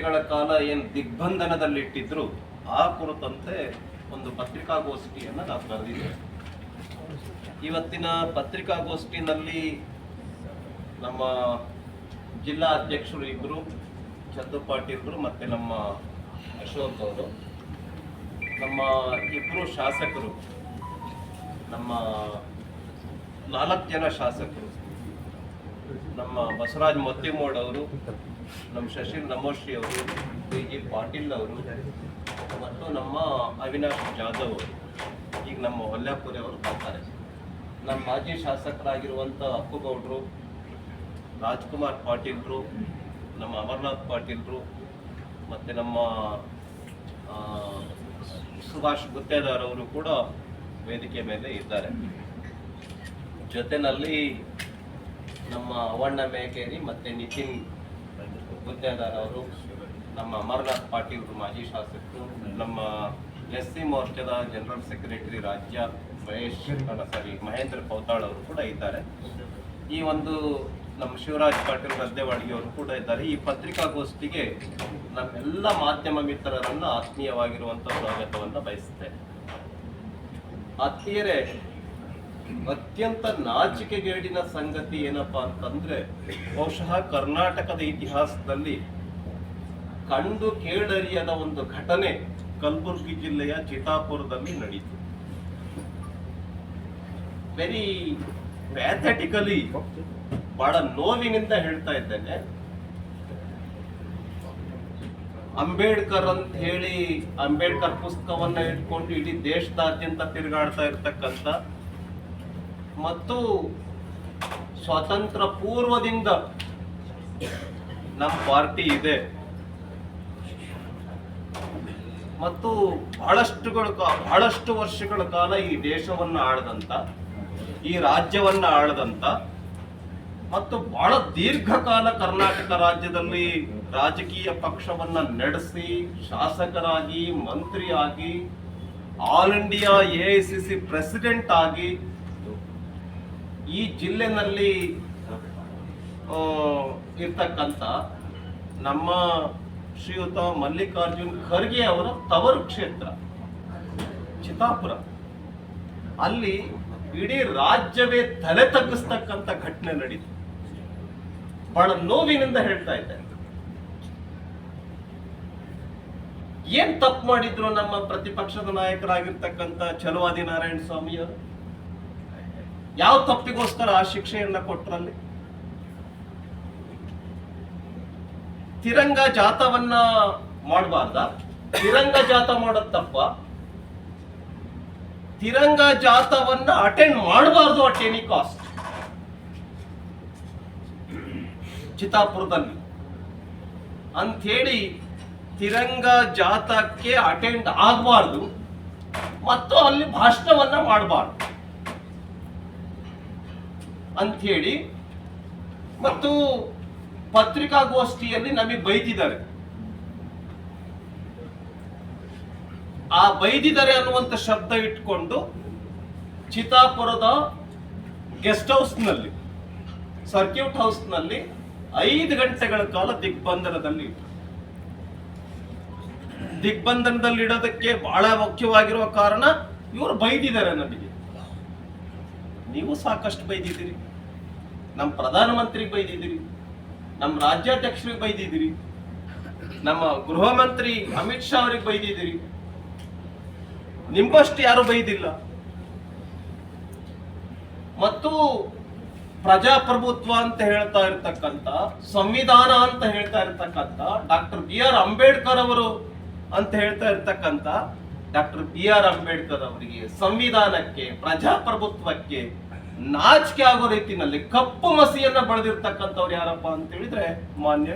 ಗಂಟೆಗಳ ಕಾಲ ಏನು ದಿಗ್ಬಂಧನದಲ್ಲಿಟ್ಟಿದ್ರು, ಆ ಕುರಿತಂತೆ ಒಂದು ಪತ್ರಿಕಾಗೋಷ್ಠಿಯನ್ನು ನಾವು ಕರೆದಿದ್ದೇವೆ. ಇವತ್ತಿನ ಪತ್ರಿಕಾಗೋಷ್ಠಿನಲ್ಲಿ ನಮ್ಮ ಜಿಲ್ಲಾ ಅಧ್ಯಕ್ಷರು ಇಬ್ಬರು ಚಂದು ಪಾಟೀಲ್ರು ಮತ್ತು ನಮ್ಮ ಅಶೋಕ್ ಅವರು. ನಮ್ಮ ಇಬ್ಬರು ಶಾಸಕರು, ನಮ್ಮ ನಾಲ್ಕು ಜನ ಶಾಸಕರು, ನಮ್ಮ ಬಸವರಾಜ್ ಮೊತ್ತಿಮೋಡ್ ಅವರು ನಮ್ಮ ಶಶಿರ್ ನಮೋಶ್ರೀ ಅವರು ಬಿ ಜಿ ಪಾಟೀಲ್ ಅವರು, ಮತ್ತು ನಮ್ಮ ಅವಿನಾಶ್ ಜಾಧವ್ ಅವರು. ಈಗ ನಮ್ಮ ಹೊಲ್ಲಾಪುರಿ ಅವರು ಬರ್ತಾರೆ. ನಮ್ಮ ಮಾಜಿ ಶಾಸಕರಾಗಿರುವಂಥ ಅಪ್ಪುಗೌಡರು ರಾಜ್ಕುಮಾರ್ ಪಾಟೀಲ್ರು, ನಮ್ಮ ಅಮರ್ನಾಥ್ ಪಾಟೀಲ್ರು, ಮತ್ತು ನಮ್ಮ ಸುಭಾಷ್ ಅವರು ಕೂಡ ವೇದಿಕೆ ಮೇಲೆ ಇದ್ದಾರೆ. ಜೊತೆನಲ್ಲಿ ನಮ್ಮ ಅವಣ್ಣ ಮೇಕೇರಿ ಮತ್ತು ನಿತಿನ್ ಅವರು ನಮ್ಮ ಅಮರ್ನಾಥ್ ಪಾಟೀಲ್ ಮಾಜಿ ಶಾಸಕರು, ನಮ್ಮ ಎಸ್ ಸಿ ಮೋರ್ಚಾದ ಜನರಲ್ ಸೆಕ್ರೆಟರಿ ರಾಜ್ಯ ಮಹೇಶ್ ಸಾರಿ ಮಹೇಂದ್ರ ಪೌತಾಳ್ ಅವರು ಕೂಡ ಇದ್ದಾರೆ. ಈ ಒಂದು ನಮ್ಮ ಶಿವರಾಜ್ ಪಾಟೀಲ್ ಗದ್ದೆವಾಡಿಗೆ ಅವರು ಕೂಡ ಇದ್ದಾರೆ. ಈ ಪತ್ರಿಕಾಗೋಷ್ಠಿಗೆ ನಮ್ಮೆಲ್ಲ ಮಾಧ್ಯಮ ಮಿತ್ರರನ್ನು ಆತ್ಮೀಯವಾಗಿರುವಂಥ ಸ್ವಾಗತವನ್ನು ಬಯಸುತ್ತೇನೆ ಆತ್ಮೀಯರೇ ಅತ್ಯಂತ ನಾಚಿಕೆಗೇಡಿನ ಸಂಗತಿ ಏನಪ್ಪಾ ಅಂತಂದ್ರೆ, ಬಹುಶಃ ಕರ್ನಾಟಕದ ಇತಿಹಾಸದಲ್ಲಿ ಕಂಡು ಕೇಳರಿಯದ ಒಂದು ಘಟನೆ ಕಲಬುರಗಿ ಜಿಲ್ಲೆಯ ಚಿತಾಪುರದಲ್ಲಿ ನಡೀತು. ವೆರಿ ಪ್ಯಾಥೆಟಿಕಲಿ ಬಹಳ ನೋವಿನಿಂದ ಹೇಳ್ತಾ ಇದ್ದೇನೆ. ಅಂಬೇಡ್ಕರ್ ಅಂತ ಹೇಳಿ ಅಂಬೇಡ್ಕರ್ ಪುಸ್ತಕವನ್ನ ಇಟ್ಕೊಂಡು ಇಡೀ ದೇಶದಾದ್ಯಂತ ತಿರುಗಾಡ್ತಾ ಇರ್ತಕ್ಕಂಥ ಮತ್ತು ಸ್ವಾತಂತ್ರ್ಯ ಪೂರ್ವದಿಂದ ನಮ್ಮ ಪಾರ್ಟಿ ಇದೆ. ಮತ್ತು ಬಹಳಷ್ಟುಗಳ ಬಹಳಷ್ಟು ವರ್ಷಗಳ ಕಾಲ ಈ ದೇಶವನ್ನ ಆಳದಂತ, ಈ ರಾಜ್ಯವನ್ನ ಆಳದಂತ, ಮತ್ತು ಬಹಳ ದೀರ್ಘಕಾಲ ಕರ್ನಾಟಕ ರಾಜ್ಯದಲ್ಲಿ ರಾಜಕೀಯ ಪಕ್ಷವನ್ನ ನಡೆಸಿ, ಶಾಸಕರಾಗಿ, ಮಂತ್ರಿಯಾಗಿ, all India A I C C president ಆಗಿ ಈ ಜಿಲ್ಲೆನಲ್ಲಿ ಇರ್ತಕ್ಕಂಥ ನಮ್ಮ ಶ್ರೀಯುತ ಮಲ್ಲಿಕಾರ್ಜುನ್ ಖರ್ಗೆ ಅವರ ತವರು ಕ್ಷೇತ್ರ ಚಿತಾಪುರ ಅಲ್ಲಿ ಇಡೀ ರಾಜ್ಯವೇ ತಲೆ ತಗ್ಗಿಸ್ತಕ್ಕಂಥ ಘಟನೆ ನಡೀತು. ಬಹಳ ನೋವಿನಿಂದ ಹೇಳ್ತಾ ಇದ್ದಾರೆ ಏನ್ ತಪ್ಪು ಮಾಡಿದ್ರು ನಮ್ಮ ಪ್ರತಿಪಕ್ಷದ ನಾಯಕರಾಗಿರ್ತಕ್ಕಂಥ ಚಲುವಾದಿ ನಾರಾಯಣ ಸ್ವಾಮಿ ಅವರು ಯಾವ ತಪ್ಪಿಗೋಸ್ಕರ ಆ ಶಿಕ್ಷೆಯನ್ನ ಕೊಟ್ಟರಲ್ಲಿ ತಿರಂಗ ಜಾತವನ್ನ ಮಾಡಬಾರ್ದ? ತಿರಂಗ ಜಾತ ಮಾಡೋದ್ ತಪ್ಪ. ತಿರಂಗ ಜಾತವನ್ನ ಅಟೆಂಡ್ ಮಾಡಬಾರ್ದು ಅಟ್ ಎನಿ ಕಾಸ್ಟ್ ಚಿತ್ತಾಪುರದಲ್ಲಿ. ಅಂಥೇಳಿ ತಿರಂಗ ಜಾತಕ್ಕೆ ಅಟೆಂಡ್ ಆಗಬಾರ್ದು. ಮತ್ತು ಅಲ್ಲಿ ಭಾಷಣವನ್ನ ಮಾಡಬಾರ್ದು. ಅಂಥೇಳಿ ಮತ್ತು ಪತ್ರಿಕಾಗೋಷ್ಠಿಯಲ್ಲಿ ನಮಗೆ ಬೈದಿದ್ದಾರೆ ಆ ಬೈದಿದ್ದಾರೆ ಅನ್ನುವಂಥ ಶಬ್ದ ಇಟ್ಕೊಂಡು ಚಿತಾಪುರದ ಗೆಸ್ಟ್ ಹೌಸ್ನಲ್ಲಿ, ಸರ್ಕ್ಯೂಟ್ ಹೌಸ್ನಲ್ಲಿ ಐದು ಗಂಟೆಗಳ ಕಾಲ ದಿಗ್ಬಂಧನದಲ್ಲಿ. ದಿಗ್ಬಂಧನದಲ್ಲಿ ಇಡೋದಕ್ಕೆ ಬಹಳ ಮುಖ್ಯವಾಗಿರುವ ಕಾರಣ ಇವರು ಬೈದಿದ್ದಾರೆ ನಮಗೆ ನೀವು ಸಾಕಷ್ಟು ಬೈದಿದ್ದೀರಿ. ನಮ್ಮ ಪ್ರಧಾನಮಂತ್ರಿಗೆ ಬೈದಿದ್ದೀರಿ. ನಮ್ಮ ರಾಜ್ಯಾಧ್ಯಕ್ಷರಿಗೆ ಬೈದಿದ್ದೀರಿ. ನಮ್ಮ ಗೃಹ ಮಂತ್ರಿ ಅಮಿತ್ ಶಾ ಅವರಿಗೆ ಬೈದಿದ್ದೀರಿ. ನಿಮ್ಮಷ್ಟು ಯಾರು ಬೈದಿಲ್ಲ. ಮತ್ತು ಪ್ರಜಾಪ್ರಭುತ್ವ ಅಂತ ಹೇಳ್ತಾ ಇರ್ತಕ್ಕಂಥ, ಸಂವಿಧಾನ ಅಂತ ಹೇಳ್ತಾ ಇರ್ತಕ್ಕಂಥ, ಡಾಕ್ಟರ್ ಬಿ ಆರ್ ಅಂಬೇಡ್ಕರ್ ಅವರು ಅಂತ ಹೇಳ್ತಾ ಇರ್ತಕ್ಕಂಥ ಡಾಕ್ಟರ್ ಬಿ ಆರ್ ಅಂಬೇಡ್ಕರ್ ಅವರಿಗೆ ಸಂವಿಧಾನಕ್ಕೆ, ಪ್ರಜಾಪ್ರಭುತ್ವಕ್ಕೆ ನಾಚಿಕೆ ಆಗೋ ರೀತಿನಲ್ಲಿ ಕಪ್ಪು ಮಸಿಯನ್ನ ಬಳದಿರ್ತಕ್ಕಂಥವ್ರು ಯಾರಪ್ಪ ಅಂತ ಹೇಳಿದ್ರೆ ಮಾನ್ಯ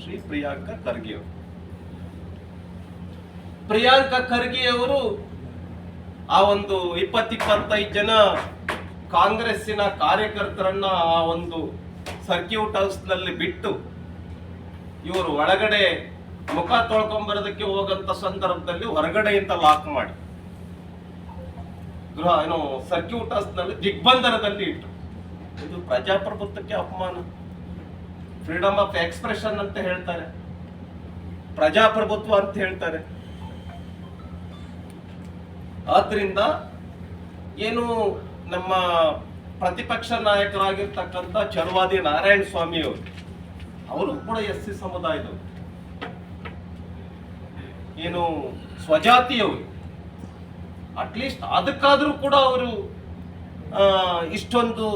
ಶ್ರೀ ಪ್ರಿಯಾಂಕ ಖರ್ಗೆ ಅವರು. ಪ್ರಿಯಾಂಕ ಖರ್ಗೆ ಅವರು ಆ ಒಂದು ಇಪ್ಪತ್ತಿಪ್ಪತ್ತೈದು ಜನ ಕಾಂಗ್ರೆಸ್ಸಿನ ಕಾರ್ಯಕರ್ತರನ್ನ ಆ ಒಂದು ಸರ್ಕ್ಯೂಟ್ ಹೌಸ್ನಲ್ಲಿ ಬಿಟ್ಟು ಇವರು ಒಳಗಡೆ ಮುಖ ತೊಳ್ಕೊಂಬರೋದಕ್ಕೆ ಹೋಗಂತ ಸಂದರ್ಭದಲ್ಲಿ ಹೊರಗಡೆಯಿಂದ ಲಾಕ್ ಮಾಡಿ. ಗೃಹ, ಏನು ಸರ್ಕ್ಯೂಟ್ನಲ್ಲಿ ದಿಗ್ಬಂಧನದಲ್ಲಿ ಇಟ್ಟು ಇದು ಪ್ರಜಾಪ್ರಭುತ್ವಕ್ಕೆ ಅಪಮಾನ. ಫ್ರೀಡಮ್ ಆಫ್ ಎಕ್ಸ್ಪ್ರೆಷನ್ ಅಂತ ಹೇಳ್ತಾರೆ. ಪ್ರಜಾಪ್ರಭುತ್ವ ಅಂತ ಹೇಳ್ತಾರೆ. ಆದ್ರಿಂದ ಏನು ನಮ್ಮ ಪ್ರತಿಪಕ್ಷ ನಾಯಕರಾಗಿರ್ತಕ್ಕಂಥ ಚರ್ವಾದಿ ನಾರಾಯಣ ಸ್ವಾಮಿ ಅವರು ಅವರು ಕೂಡ ಎಸ್ ಸಿ ಸಮುದಾಯದವರು. ಏನು ಸ್ವಜಾತಿಯವರು. ಅಟ್ಲೀಸ್ಟ್ ಅದಕ್ಕಾದರೂ ಕೂಡ ಅವರು ಇಷ್ಟೊಂದು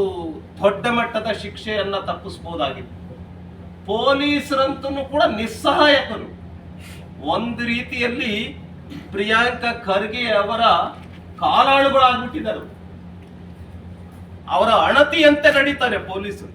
ದೊಡ್ಡ ಮಟ್ಟದ ಶಿಕ್ಷೆಯನ್ನು ತಪ್ಪಿಸ್ಬೋದಾಗಿತ್ತು. ಪೊಲೀಸರಂತೂ ಕೂಡ ನಿಸ್ಸಹಾಯಕರು. ಒಂದು ರೀತಿಯಲ್ಲಿ ಪ್ರಿಯಾಂಕಾ ಖರ್ಗೆ ಅವರ ಕಾಲಾಳುಗಳಾಗ್ಬಿಟ್ಟಿದ್ದಾರೆ. ಅವರ ಅಣತಿಯಂತೆ ನಡೀತಾರೆ ಪೊಲೀಸರು.